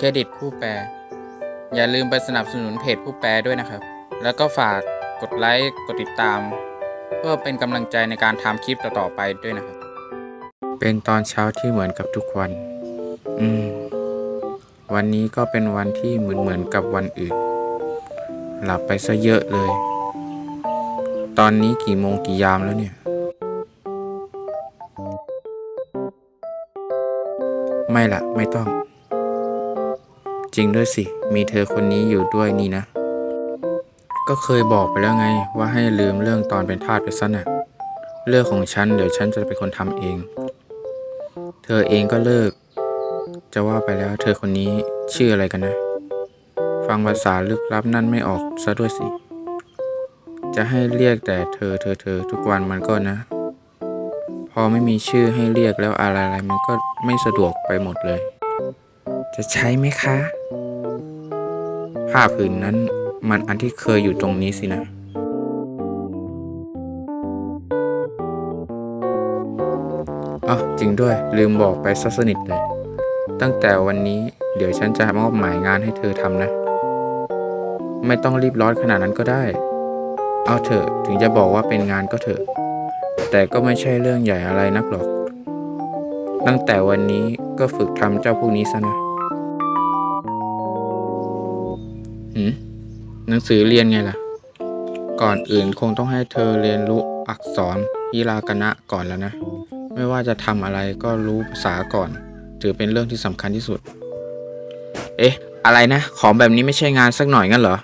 เครดิตผู้แปล อย่าลืมไปสนับสนุนเพจผู้แปลด้วยนะครับ แล้วก็ฝากกดไลค์กดติดตาม เพื่อเป็นกำลังใจในการทำคลิปต่อๆไปด้วยนะครับ เป็นตอนเช้าที่เหมือนกับทุกวัน อืม วันนี้ก็เป็นวันที่เหมือนเหมือนๆกับวันอื่น หลับไปซะเยอะเลย ตอนนี้กี่โมงกี่ยามแล้วเนี่ย ไม่ละไม่ต้อง จริงด้วยสิ มีเธอคนนี้อยู่ด้วยนี่นะ ก็เคยบอกไปแล้วไงว่าให้ลืมเรื่องตอนเป็นทาสไปซะน่ะเรื่องของฉันเดี๋ยวฉันจะเป็นคนทำเอง เธอเองก็เลิก จะว่าไปแล้วเธอคนนี้ชื่ออะไรกันนะ ฟังภาษาลึกลับนั่นไม่ออกซะด้วยสิ จะให้เรียกแต่เธอเธอเธอทุกวันมันก็นะ พอไม่มีชื่อให้เรียกแล้วอะไรอะไรมันก็ไม่สะดวกไปหมดเลย จะใช้ไหมคะ ผ้าผืนนั้น มันอันที่เคยอยู่ตรงนี้สินะ อ๋อจริงด้วยลืมบอกไปซะสนิทเลย ตั้งแต่วันนี้เดี๋ยวฉันจะมอบหมายงานให้เธอทำนะ ไม่ต้องรีบร้อนขนาดนั้นก็ได้ เอาเถอะถึงจะบอกว่าเป็นงานก็เถอะ แต่ก็ไม่ใช่เรื่องใหญ่อะไรนักหรอก ตั้งแต่วันนี้ก็ฝึกทำเจ้าพวกนี้ซะนะ หืมหนังสือเรียนไงล่ะ ก่อนอื่นคงต้องให้เธอเรียนรู้อักษรยีรากนะก่อนแล้วนะ ไม่ว่าจะทำอะไรก็รู้ภาษาก่อน ถือเป็นเรื่องที่สำคัญที่สุด เอ๊ะ อะไรนะ ของแบบนี้ไม่ใช่งานสักหน่อยงั้นเหรอ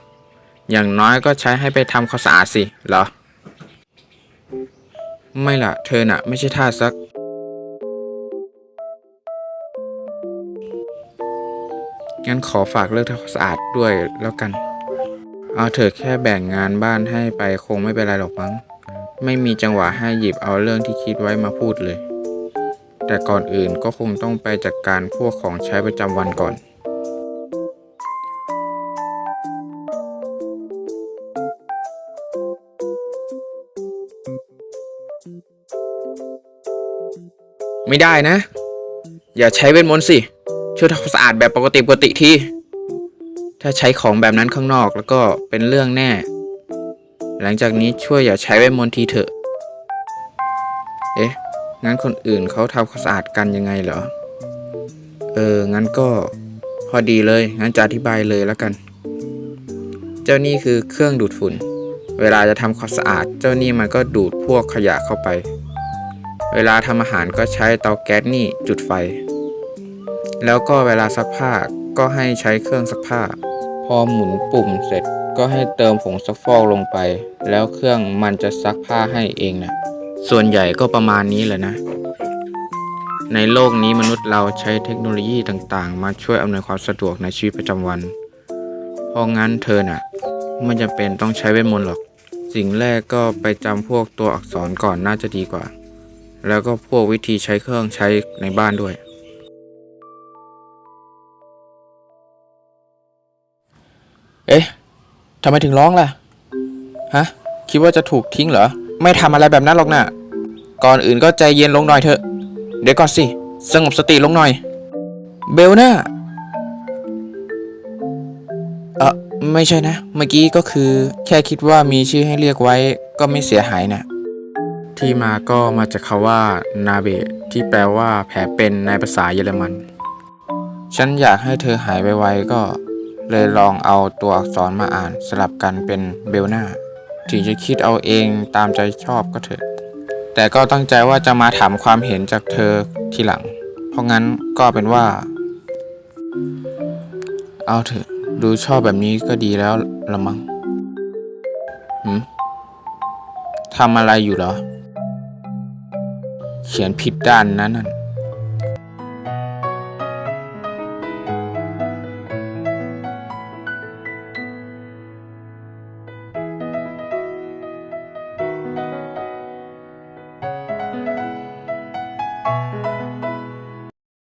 อย่างน้อยก็ใช้ให้ไปทำความสะอาดสิ เหรอ ไม่ล่ะ เธอน่ะ ไม่ใช่ท่าสัก งั้นขอฝากเรื่องทำความสะอาดด้วยแล้วกัน เอาเถอะแค่แบ่งงานบ้านให้ไปคงไม่เป็นไรหรอกมั้ง ไม่มีจังหวะให้หยิบเอาเรื่องที่คิดไว้มาพูดเลย แต่ก่อนอื่นก็คงต้องไปจัดการพวกของใช้ประจำวันก่อนไม่ได้นะ อย่าใช้เวทมนต์สิ ช่วยทำความสะอาดแบบปกติปกติทีถ้าใช้ของแบบนั้นข้างนอกแล้วก็เป็นเรื่องแน่ หลังจากนี้ช่วยอย่าใช้เวทมนต์ทีเถอะ เอ๊ะ งั้นคนอื่นเขาทำความสะอาดกันยังไงเหรอ เออ งั้นก็พอดีเลย งั้นจะอธิบายเลยแล้วกัน เจ้านี่คือเครื่องดูดฝุ่น เวลาจะทำความสะอาด เจ้านี่มันก็ดูดพวกขยะเข้าไป เวลาทำอาหารก็ใช้เตาแก๊สนี่จุดไฟ แล้วก็เวลาซักผ้าก็ให้ใช้เครื่องซักผ้า พอหมุนปุ่มเสร็จก็ให้เติมผงซักฟอกลงไป แล้วเครื่องมันจะซักผ้าให้เองนะส่วนใหญ่ก็ประมาณนี้แหละนะ ในโลกนี้มนุษย์เราใช้เทคโนโลยีต่างๆ มาช่วยอำนวยความสะดวกในชีวิตประจำวัน เพราะงั้นเธอน่ะไม่จำเป็นต้องใช้เวทมนต์หรอก สิ่งแรกก็ไปจำพวกตัวอักษรก่อนน่าจะดีกว่า แล้วก็พวกวิธีใช้เครื่องใช้ในบ้านด้วย อ๊ะทำไมถึงร้องล่ะ ฮะ คิดว่าจะถูกทิ้งเหรอ ไม่ทำอะไรแบบนั้นหรอกนะ่ะ ก่อนอื่นก็ใจเย็นลงหน่อยเถอะ เดี๋ยวก่อนสิ สงบสติลงหน่อย เบลน่าเออไม่ใช่นะ เมื่อกี้ก็คือ แค่คิดว่ามีชื่อให้เรียกไว้ก็ไม่เสียหายนะ ที่มาก็มาจากคาว่านาเบะที่แปลว่าแผลเป็นในภาษาเยอรมัน ฉันอยากให้เธอหายไวๆก็ เลยลองเอาตัวอักษรมาอ่านสลับกันเป็นเบลนาถึงจะคิดเอาเองตามใจชอบก็เถอะ แต่ก็ตั้งใจว่าจะมาถามความเห็นจากเธอทีหลัง เพราะงั้นก็เป็นว่า เอาเถอะดูชอบแบบนี้ก็ดีแล้วละมั้งหืมทำอะไรอยู่เหรอ เขียนผิดด้านนั้นน่ะ